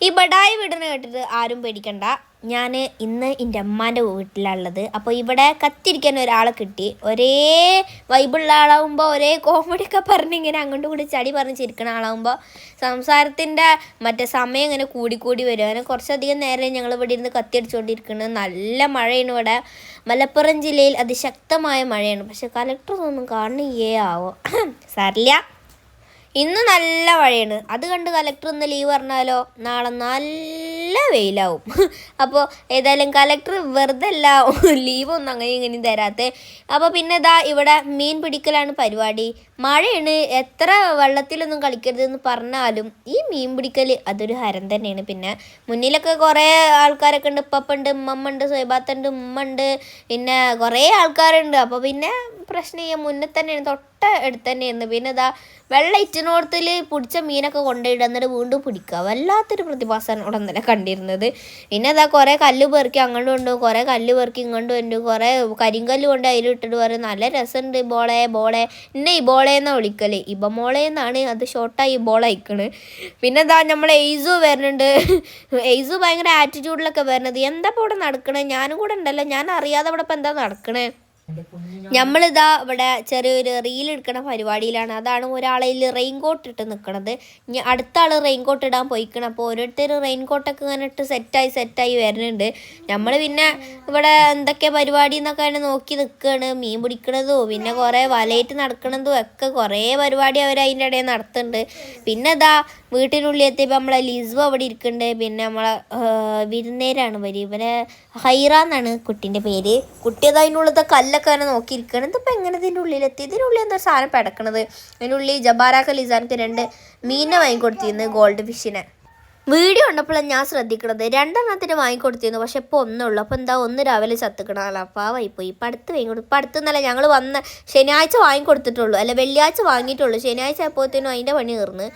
ഈ ബഡായി വീടിനെ കേട്ടിട്ട് ആരും പേടിക്കണ്ട. ഞാൻ ഇന്ന് എന്റെ അമ്മാന്റെ വീട്ടിലാണുള്ളത് അപ്പോൾ ഇവിടെ കത്തിരിക്കാൻ ഒരാളെ കിട്ടി. ഒരേ വൈബിളുള്ള ആളാവുമ്പോൾ ഒരേ കോമഡി ഒക്കെ പറഞ്ഞ് ഇങ്ങനെ അങ്ങോട്ടും കൂടി ചടി പറഞ്ഞ് ചിരിക്കണ ആളാവുമ്പോൾ സംസാരത്തിന്റെ മറ്റേ സമയം ഇങ്ങനെ കൂടിക്കൂടി വരും. അങ്ങനെ കുറച്ചധികം നേരം ഞങ്ങൾ ഇവിടെ ഇരുന്ന് കത്തിയടിച്ചുകൊണ്ടിരിക്കുന്നത് നല്ല മഴയാണ് ഇവിടെ. മലപ്പുറം ജില്ലയിൽ അതിശക്തമായ മഴയാണ്. പക്ഷേ കലക്ടർ ഒന്നും കാണുകയേ ആവോ? സാരില്ല ഇന്ന് നല്ല മഴയാണ്. അത് കണ്ട് കലക്ടർ ഇന്ന് ലീവ് പറഞ്ഞാലോ? നാളെ നല്ല വെയിലാവും. അപ്പോൾ ഏതായാലും കലക്ടർ വെറുതെ അല്ല ലീവൊന്നും അങ്ങനെ ഇങ്ങനെ തരാത്തെ. അപ്പോൾ പിന്നെ ഇതാ ഇവിടെ മീൻ പിടിക്കലാണ് പരിപാടി. മഴയാണ് എത്ര വെള്ളത്തിലൊന്നും കളിക്കരുതെന്ന് പറഞ്ഞാലും ഈ മീൻ പിടിക്കൽ അതൊരു ഹരം തന്നെയാണ്. പിന്നെ മുന്നിലൊക്കെ കുറേ ആൾക്കാരൊക്കെ ഉണ്ട് ഉപ്പപ്പുണ്ട് ഉമ്മമ്മ ഉണ്ട് സൈബാത്തുണ്ട് ഉമ്മ ഉണ്ട് പിന്നെ കുറേ ആൾക്കാരുണ്ട്. അപ്പോൾ പിന്നെ പ്രശ്നം ചെയ്യാൻ മുന്നേ തന്നെയാണ് തൊട്ട അടുത്ത് തന്നെയായിരുന്നു പിന്നെ ഇതാ വെള്ള ഇറ്റിനോടത്തിൽ പിടിച്ച മീനൊക്കെ കൊണ്ടുപോയിട്ട് എന്നിട്ട് വീണ്ടും പിടിക്കുക. വല്ലാത്തൊരു പ്രതിഭാസം ഇവിടെ ഇന്നലെ കണ്ടിരുന്നത്. പിന്നെ അതാ കുറേ കല്ല് പെറുക്കി അങ്ങോട്ട് കൊണ്ടു കുറേ കല്ല് പെറുക്കി ഇങ്ങോട്ട് കൊണ്ടു കുറേ കരിങ്കല്ല് കൊണ്ട് അതിലിട്ടിട്ട് പറയും നല്ല രസമുണ്ട് ബോളെ ബോളെ. എന്നെ ഈ എന്നാ വിളിക്കൽ? ഇബ മോളേന്നാണ് അത് ഷോർട്ടായി ബോൾ അയക്കണ്. പിന്നെ ഇതാ നമ്മൾ എയ്സു വരുന്നുണ്ട്. എയ്സു ഭയങ്കര ആറ്റിറ്റ്യൂഡിലൊക്കെ വരുന്നത്. എന്താ ഇപ്പോൾ ഇവിടെ നടക്കണേ? ഞാനും കൂടെ ഉണ്ടല്ലോ ഞാൻ അറിയാതെ ഇവിടെ ഇപ്പം എന്താ നടക്കണേ? നമ്മളിതാ ഇവിടെ ചെറിയൊരു റീൽ എടുക്കണ പരിപാടിയിലാണ്. അതാണ് ഒരാളിൽ റെയിൻ കോട്ട് ഇട്ട് നിൽക്കണത് ഇനി അടുത്ത ആൾ റെയിൻ കോട്ട് ഇടാൻ പോയിക്കണം. അപ്പോൾ ഓരോരുത്തർ റെയിൻ കോട്ടൊക്കെ ഇങ്ങനെ ഇട്ട് സെറ്റായി സെറ്റായി വരുന്നുണ്ട് നമ്മൾ പിന്നെ ഇവിടെ എന്തൊക്കെ പരിപാടി എന്നൊക്കെ അതിനെ നോക്കി നിൽക്കുകയാണ് മീൻ പിടിക്കണതും പിന്നെ കുറേ വലയിട്ട് നടക്കണതും ഒക്കെ കുറേ പരിപാടി അവർ അതിന്റെ ഇടയിൽ നടത്തുന്നുണ്ട്. പിന്നെ ഇതാ വീട്ടിനുള്ളിൽ എത്തിയപ്പോൾ നമ്മളെ ലിസു അവിടെ ഇരിക്കുന്നുണ്ട്. പിന്നെ നമ്മളെ വിരുന്നേരാണ് വരി ഇവരെ ഹൈറ എന്നാണ് കുട്ടീന്റെ പേര്. കുട്ടി അതിനുള്ളത് അതിന്റെ കല്ലൊക്കെ അങ്ങനെ നോക്കിയിരിക്കുകയാണ്. ഇതിപ്പോൾ എങ്ങനെ ഇതിന്റെ ഉള്ളിലെത്തി? ഉള്ളിൽ എന്താ സാധനം പെടക്കണത്. അതിന്റെ ഉള്ളിൽ ജബാരാക്ക ലിസാനക്ക് രണ്ട് മീനിനെ വാങ്ങിക്കൊടുത്തിരുന്നു ഗോൾഡ് ഫിഷിനെ. വീഡിയോ ഉണ്ടപ്പോഴാണ് ഞാൻ ശ്രദ്ധിക്കണത്. രണ്ടെണ്ണത്തിന് വാങ്ങിക്കൊടുത്തിരുന്നു പക്ഷെ ഇപ്പോൾ ഒന്നുള്ളൂ. അപ്പോൾ എന്താ ഒന്ന് രാവിലെ ചത്തുക്കണമല്ലോ അപ്പോൾ ആ പോയി. ഇപ്പം അടുത്ത് വാങ്ങിക്കൊടുത്തു ഇപ്പം അടുത്തുനിന്നല്ല ഞങ്ങൾ വന്ന ശനിയാഴ്ച വാങ്ങിക്കൊടുത്തിട്ടുള്ളൂ. അല്ല വെള്ളിയാഴ്ച വാങ്ങിയിട്ടുള്ളൂ. ശനിയാഴ്ച ആയപ്പോഴത്തേനും അതിന്റെ പണി തീർന്ന്.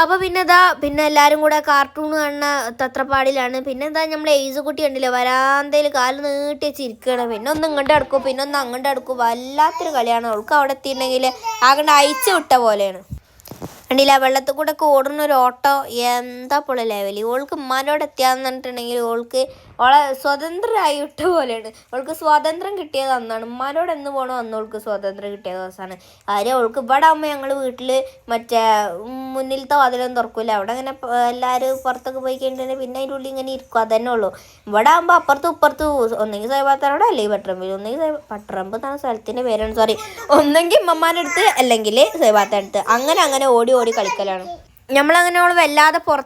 അപ്പോൾ പിന്നെ ഇതാ പിന്നെ എല്ലാവരും കൂടെ കാർട്ടൂൺ കാണുന്ന തത്രപ്പാടിലാണ്. പിന്നെ എന്താ നമ്മൾ എയ്സ് കുട്ടി കണ്ടില്ലേ വരാന്തയിൽ കാൽ നീട്ടി ചിരിക്കണം പിന്നെ ഒന്ന് ഇങ്ങോട്ട് അടുക്കും പിന്നെ ഒന്ന് അങ്ങോട്ട് അടുക്കും വല്ലാത്തൊരു കളിയാണ്. അവൾക്ക് അവിടെ എത്തിയിട്ടുണ്ടെങ്കിൽ ആകണ്ട അയച്ചു വിട്ട പോലെയാണ്. കണ്ടില്ല വെള്ളത്തിൽ കൂടെ ഒക്കെ ഓടുന്ന ഒരു ഓട്ടോ എന്താ പോലെ ലെവൽ ഓൾക്ക് ഉമ്മാനോട് എത്തിയാന്ന് പറഞ്ഞിട്ടുണ്ടെങ്കിൽ ഓൾക്ക് ഓളെ സ്വതന്ത്രരായി ഇട്ട പോലെയാണ്. ഓൾക്ക് സ്വാതന്ത്ര്യം കിട്ടിയത് അന്നാണ്. ഉമ്മാനോട് എന്ന് പോകണോ അന്ന് ഓൾക്ക് സ്വാതന്ത്ര്യം കിട്ടിയ ദിവസമാണ്. കാര്യം ഓൾക്ക് ഇവിടെ ആകുമ്പോൾ ഞങ്ങൾ വീട്ടിൽ മറ്റേ മുന്നിലത്തെ വാതിലൊന്നും തുറക്കില്ല അവിടെ അങ്ങനെ എല്ലാവരും പുറത്തൊക്കെ പോയി കഴിഞ്ഞിട്ടുണ്ടെങ്കിൽ പിന്നെ അതിന്റെ ഉള്ളിൽ ഇങ്ങനെ ഇരിക്കും. അതന്നെ ഉള്ളൂ. ഇവിടെ ആകുമ്പോൾ അപ്പുറത്തും ഇപ്പുറത്തും ഒന്നെങ്കിൽ സൈബാത്താനോട് അല്ലെങ്കിൽ പട്ടറമ്പിൽ ഒന്നെങ്കിൽ പട്ടറമ്പ് എന്നാണ് സ്ഥലത്തിന്റെ പേരാണ്. സോറി ഒന്നെങ്കിൽ ഉമ്മമാന്റെ അടുത്ത് അല്ലെങ്കിൽ സൈബാത്ത അടുത്ത്. അങ്ങനെ അങ്ങനെ ഓടി ഓടി കളിക്കലാണ്. നമ്മളങ്ങനെ അവൾ വല്ലാതെ പുറത്ത്